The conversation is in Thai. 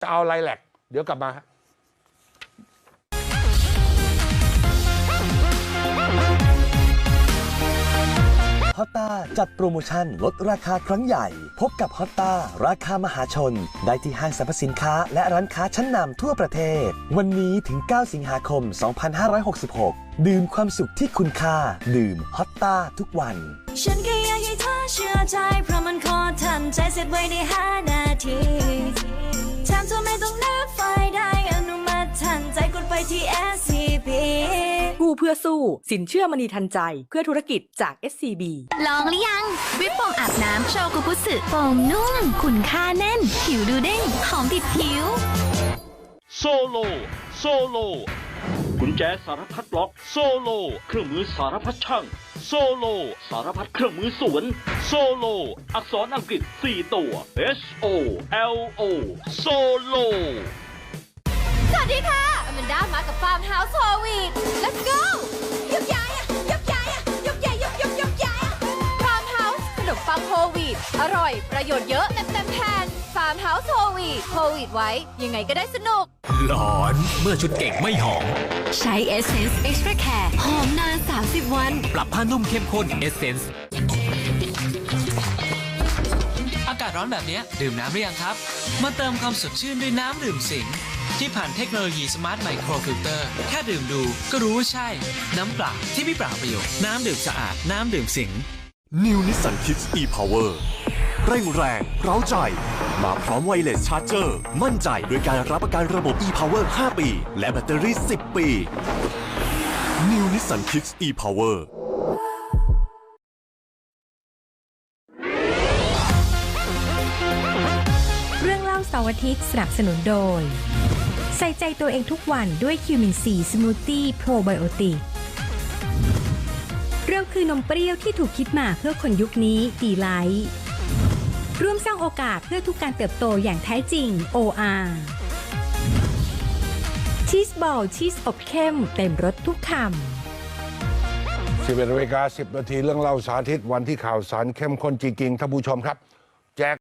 จะเอาอะไรแหลกเดี๋ยวกลับมาฮะฮอตตาจัดโปรโมชั่นลดราคาครั้งใหญ่ พบกับฮอตตาราคามหาชน ได้ที่ห้างสรรพสินค้า และร้านค้าชั้นนำทั่วประเทศ วันนี้ถึง 9 สิงหาคม 2566 ดื่มความสุขที่คุณค่า ดื่มฮอตตาทุกวัน ฉันแค่อยากให้เธอเชื่อใจเพราะมันขอทันใจเสร็จไว้ในห้า เพื่อสู้ สินเชื่อมณีทันใจ เพื่อธุรกิจจาก SCB ลองหรือยัง วิปโฟมอาบน้ำโชกุบุสึโฟมนุ่มขุนค่าแน่น ผิวดูเด้งหอมติดผิว โซโล โซโล กุญแจสารพัดล็อก โซโล เครื่องมือสารพัดช่าง โซโล สารพัดเครื่องมือสวน โซโล อักษรอังกฤษ 4 ตัว H O L O โซโล สวัสดีค่ะอแมนด้ามากับฟาร์มเฮาส์โฮวี ส์ขนมปังโฮวีดอร่อย ประโยชน์เยอะเต็มเต็มแผ่นฟาร์มเฮาส์โฮวีดโฮวีดไว้ ยังไงก็ได้สนุก หลอนเมื่อชุดเก่งไม่หอม ใช้ Essence Extra Care หอมนาน 30 วัน ปรับผ้านุ่มเข้มข้น Essence อากาศร้อนแบบเนี้ยดื่มน้ำหรือยังครับ มาเติมความสดชื่นด้วยน้ำดื่มสิงที่ผ่านเทคโนโลยีสมาร์ทไมโครฟิลเตอร์แค่ดื่มดูก็รู้ว่าใช่ น้ำเปล่าที่ไม่เปล่าประโยชน์ น้ำดื่มสะอาด น้ำดื่มสิง New Nissan Kicks e-Power เร่งแรงเร้าใจ มาพร้อมไวเลสชาร์จเจอร์ มั่นใจโดยการรับประกันระบบ e-Power 5 ปี และแบตเตอรี่ 10 ปี New Nissan Kicks e-Power เรื่องเล่าเสาร์อาทิตย์สนับสนุนโดย ใส่ใจตัวเองทุกวันด้วยคิวมินซีสมูทตี้โปรไบโอติก เราคือนมเปรี้ยวที่ถูกคิดมาเพื่อคนยุคนี้ดีไลท์ร่วมสร้างโอกาสเพื่อทุกการเติบโตอย่างแท้จริง OR ชีสบอลชีสอบเข้มเต็มรสทุกคำ11นาฬิกา10 นาทีเรื่องเล่าสาธิตวันที่ข่าวสารเข้มข้นจริงๆท่านผู้ชมครับ แจก